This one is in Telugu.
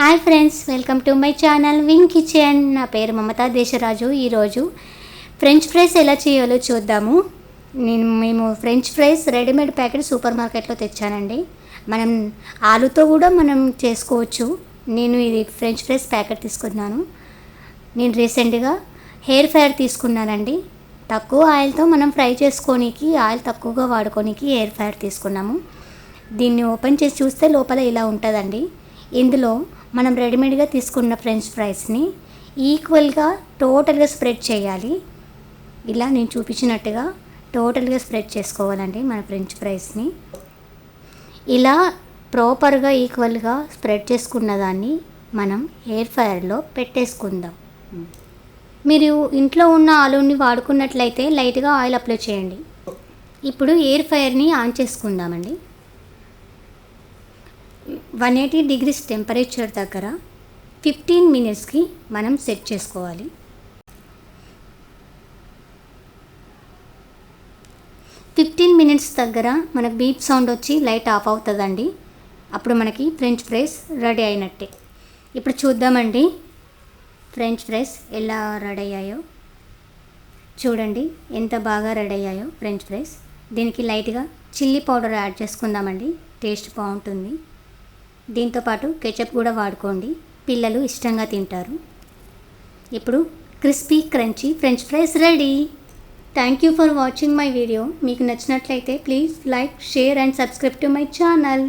Hi friends welcome to my channel wing kitchen. నా పేరు మమతా దేశరాజు. ఈరోజు ఫ్రెంచ్ ఫ్రైస్ ఎలా చేయాలో చూద్దాము. నేను మేము french fries readymade packet super మార్కెట్లో తెచ్చానండి. మనం ఆలుతో కూడా మనం చేసుకోవచ్చు. నేను ఇది ఫ్రెంచ్ ఫ్రైస్ ప్యాకెట్ తీసుకున్నాను. నేను రీసెంట్గా హెయిర్ ఫైర్ తీసుకున్నానండి. తక్కువ ఆయిల్తో మనం ఫ్రై చేసుకోనికి ఆయిల్ తక్కువగా వాడుకోనికి హెయిర్ ఫైర్ తీసుకున్నాము. దీన్ని ఓపెన్ చేసి చూస్తే లోపల ఇలా ఉంటుందండి. ఇందులో మనం రెడీమేడ్గా తీసుకున్న ఫ్రెంచ్ ఫ్రైస్ని ఈక్వల్గా టోటల్గా స్ప్రెడ్ చేయాలి. ఇలా నేను చూపించినట్టుగా టోటల్గా స్ప్రెడ్ చేసుకోవాలండి మన ఫ్రెంచ్ ఫ్రైస్ని. ఇలా ప్రాపర్గా ఈక్వల్గా స్ప్రెడ్ చేసుకున్న దాన్ని మనం ఎయిర్ ఫైర్లో పెట్టేసుకుందాం. మీరు ఇంట్లో ఉన్న ఆలూని వాడుకున్నట్లయితే లైట్గా ఆయిల్ అప్లై చేయండి. ఇప్పుడు ఎయిర్ ఫైర్ని ఆన్ చేసుకుందామండి. వన్ ఎయిటీ డిగ్రీస్ టెంపరేచర్ దగ్గర ఫిఫ్టీన్ మినిట్స్కి మనం సెట్ చేసుకోవాలి. ఫిఫ్టీన్ మినిట్స్ దగ్గర మనకు బీప్ సౌండ్ వచ్చి లైట్ ఆఫ్ అవుతుందండి. అప్పుడు మనకి ఫ్రెంచ్ ఫ్రైస్ రెడీ అయినట్టే. ఇప్పుడు చూద్దామండి. ఫ్రెంచ్ ఫ్రైస్ ఎలా రెడీ అయ్యాయో. చూడండి ఎంత బాగా రెడీ అయ్యాయో ఫ్రెంచ్ ఫ్రైస్. దీనికి లైట్గా చిల్లీ పౌడర్ యాడ్ చేసుకుందామండి. టేస్ట్ బాగుంటుంది. దీంతోపాటు కెచప్ కూడా వాడుకోండి. పిల్లలు ఇష్టంగా తింటారు. ఇప్పుడు crispy crunchy french fries ready. Thank you for watching my video మీకు నచ్చినట్లయితే please like share and subscribe to my channel.